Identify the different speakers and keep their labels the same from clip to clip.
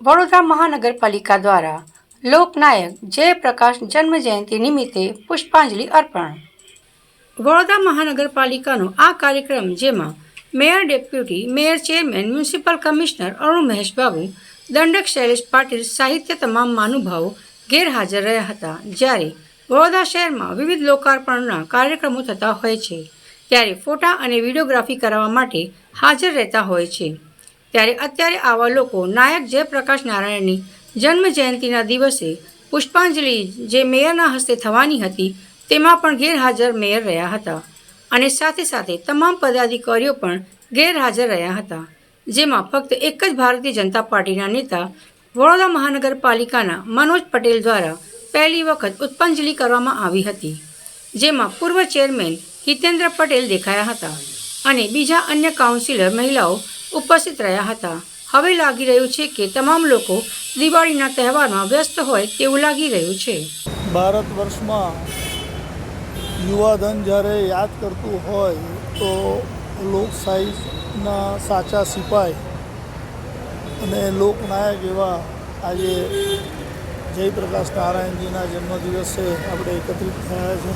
Speaker 1: વડોદરા મહાનગરપાલિકા દ્વારા લોકનાયક જયપ્રકાશ જન્મજયંતિ નિમિત્તે પુષ્પાંજલિ અર્પણ. વડોદરા મહાનગરપાલિકાનો આ કાર્યક્રમ જેમાં mayor deputy, mayor chairman, municipal commissioner Arun Maheshbabu દંડક શૈલેષ પાટીલ સાહિત્ય તમામ મહાનુભાવો ગેરહાજર રહ્યા હતા. જ્યારે વડોદરા શહેરમાં વિવિધ લોકાર્પણના કાર્યક્રમો થતા હોય છે, ત્યારે ફોટા અને વિડીયોગ્રાફી કરાવવા માટે હાજર રહેતા હોય છે. ત્યારે અત્યારે આવા લોકો નાયક જયપ્રકાશ નારાયણની જન્મ જયંતિના દિવસે પુષ્પાંજલિ જે મેયરના હસ્તે થવાની હતી, તેમાં પણ ગેરહાજર મેયર રહ્યા હતા અને સાથે સાથે તમામ પદાધિકારીઓ પણ ગેરહાજર રહ્યા હતા, જેમાં ફક્ત એક જ ભારતીય જનતા પાર્ટીના નેતા વડોદરા મહાનગરપાલિકાના મનોજ પટેલ દ્વારા પહેલી વખત પુષ્પાંજલિ કરવામાં આવી હતી, જેમાં પૂર્વ ચેરમેન હિતેન્દ્ર પટેલ દેખાયા હતા અને બીજા અન્ય કાઉન્સિલર મહિલાઓ ઉપસ્થિત રહ્યા હતા. હવે લાગી રહ્યું છે કે તમામ લોકો દિવાળીના તહેવારમાં વ્યસ્ત હોય તેવું લાગી રહ્યું છે.
Speaker 2: ભારત વર્ષમાં યુવાધન જ્યારે યાદ કરતું હોય તો લોકશાહીના સાચા સિપાઈ અને લોકનાયક એવા આજે જયપ્રકાશ નારાયણજીના જન્મદિવસે આપણે એકત્રિત થયા છે.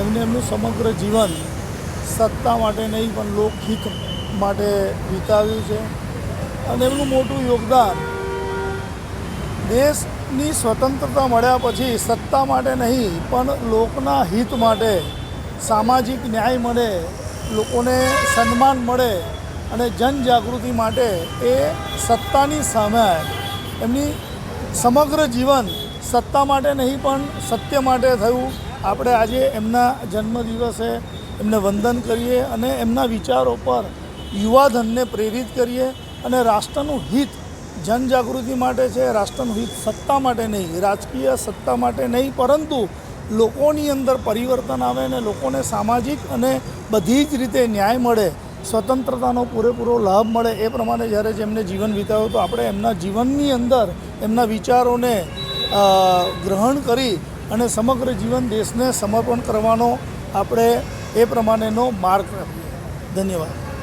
Speaker 2: એમને એમનું સમગ્ર જીવન સત્તા માટે નહીં પણ લોકહિત માટે વિતાવ્યું છે અને એમનું મોટું યોગદાન દેશની સ્વતંત્રતા મળ્યા પછી સત્તા માટે નહીં, પણ લોકના હિત માટે સામાજિક ન્યાય મળે, લોકોને સન્માન મળે અને જનજાગૃતિ માટે એ સત્તાની સામે એમની સમગ્ર જીવન સત્તા માટે નહીં, પણ સત્ય માટે થયું. આપણે આજે એમના જન્મદિવસે એમને વંદન કરીએ અને એમના વિચારો પર યુવાધનને પ્રેરિત કરીએ અને રાષ્ટ્રનું હિત, જનજાગૃતિ માટે છે, રાષ્ટ્રનું હિત સત્તા માટે નહીં, રાજકીય સત્તા માટે નહીં, પરંતુ લોકોની અંદર પરિવર્તન આવે અને લોકોને સામાજિક અને બધી જ રીતે ન્યાય મળે, સ્વતંત્રતાનો પૂરેપૂરો લાભ મળે, એ પ્રમાણે જ્યારે જેમને જીવન વિતાવ્યું તો આપણે એમના જીવનની અંદર એમના વિચારોને ગ્રહણ કરી અને સમગ્ર જીવન દેશને સમર્પણ કરવાનો આપણે એ પ્રમાણેનો માર્ગ આપીએ ધન્યવાદ.